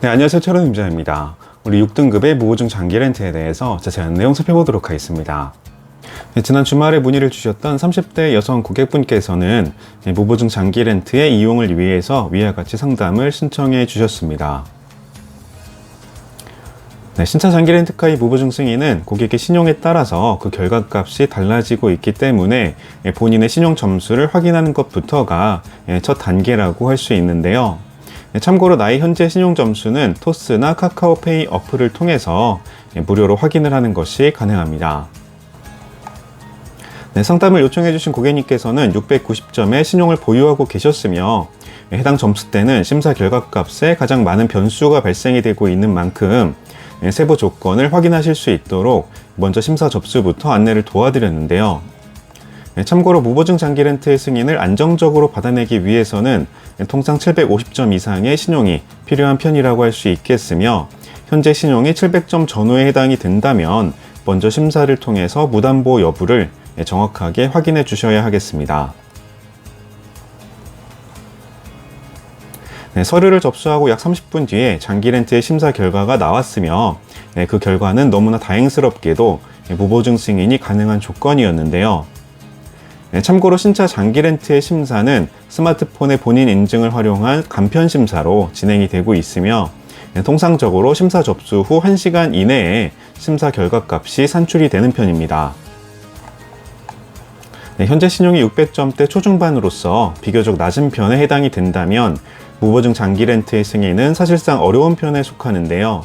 네, 안녕하세요. 철원 임자입니다. 우리 6등급의 무보증 장기 렌트에 대해서 자세한 내용 살펴보도록 하겠습니다. 네, 지난 주말에 문의를 주셨던 30대 여성 고객분께서는 네, 무보증 장기 렌트의 이용을 위해서 위와 같이 상담을 신청해 주셨습니다. 네, 신차 장기 렌트카의 무보증 승인은 고객의 신용에 따라서 그 결과값이 달라지고 있기 때문에 예, 본인의 신용 점수를 확인하는 것부터가 예, 첫 단계라고 할 수 있는데요. 예, 참고로 나의 현재 신용 점수는 토스나 카카오페이 어플을 통해서 예, 무료로 확인을 하는 것이 가능합니다. 네, 상담을 요청해주신 고객님께서는 690점의 신용을 보유하고 계셨으며 예, 해당 점수대는 심사 결과값에 가장 많은 변수가 발생이 되고 있는 만큼 예, 세부 조건을 확인하실 수 있도록 먼저 심사 접수부터 안내를 도와드렸는데요. 예, 참고로 무보증 장기 렌트의 승인을 안정적으로 받아내기 위해서는 예, 통상 750점 이상의 신용이 필요한 편이라고 할 수 있겠으며 현재 신용이 700점 전후에 해당이 된다면 먼저 심사를 통해서 무담보 여부를 예, 정확하게 확인해 주셔야 하겠습니다. 네, 서류를 접수하고 약 30분 뒤에 장기 렌트의 심사 결과가 나왔으며 네, 그 결과는 너무나 다행스럽게도 예, 무보증 승인이 가능한 조건이었는데요. 네, 참고로 신차 장기 렌트의 심사는 스마트폰의 본인 인증을 활용한 간편 심사로 진행이 되고 있으며 네, 통상적으로 심사 접수 후 1시간 이내에 심사 결과 값이 산출이 되는 편입니다. 네, 현재 신용이 600점대 초중반으로서 비교적 낮은 편에 해당이 된다면 무보증 장기 렌트의 승인은 사실상 어려운 편에 속하는데요.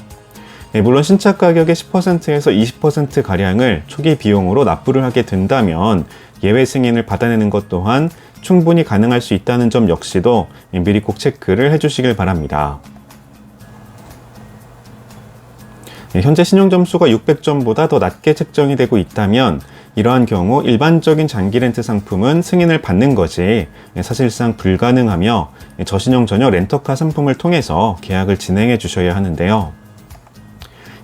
네, 물론 신차 가격의 10%에서 20%가량을 초기 비용으로 납부를 하게 된다면 예외 승인을 받아내는 것 또한 충분히 가능할 수 있다는 점 역시도 미리 꼭 체크를 해주시길 바랍니다. 네, 현재 신용 점수가 600점보다 더 낮게 책정이 되고 있다면 이러한 경우 일반적인 장기 렌트 상품은 승인을 받는 것이 사실상 불가능하며 저신용 전용 렌터카 상품을 통해서 계약을 진행해 주셔야 하는데요.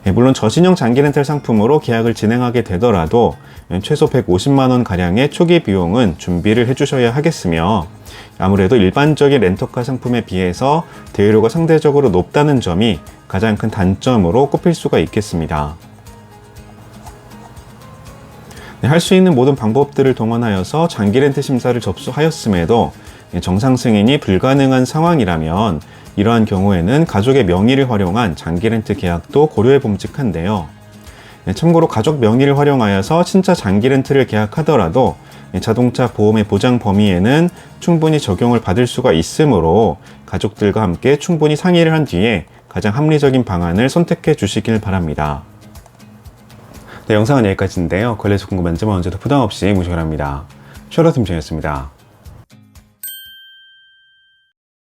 예, 물론 저신용 장기 렌탈 상품으로 계약을 진행하게 되더라도 최소 150만원 가량의 초기 비용은 준비를 해주셔야 하겠으며 아무래도 일반적인 렌터카 상품에 비해서 대여료가 상대적으로 높다는 점이 가장 큰 단점으로 꼽힐 수가 있겠습니다. 네, 할수 있는 모든 방법들을 동원하여서 장기 렌트 심사를 접수하였음에도 정상 승인이 불가능한 상황이라면 이러한 경우에는 가족의 명의를 활용한 장기 렌트 계약도 고려해 봄직한데요. 네, 참고로 가족 명의를 활용하여서 신차 장기 렌트를 계약하더라도 자동차 보험의 보장 범위에는 충분히 적용을 받을 수가 있으므로 가족들과 함께 충분히 상의를 한 뒤에 가장 합리적인 방안을 선택해 주시길 바랍니다. 네, 영상은 여기까지인데요. 관련해서 궁금한 점 언제도 부담 없이 모시기 바랍니다. 셔러팀장이었습니다.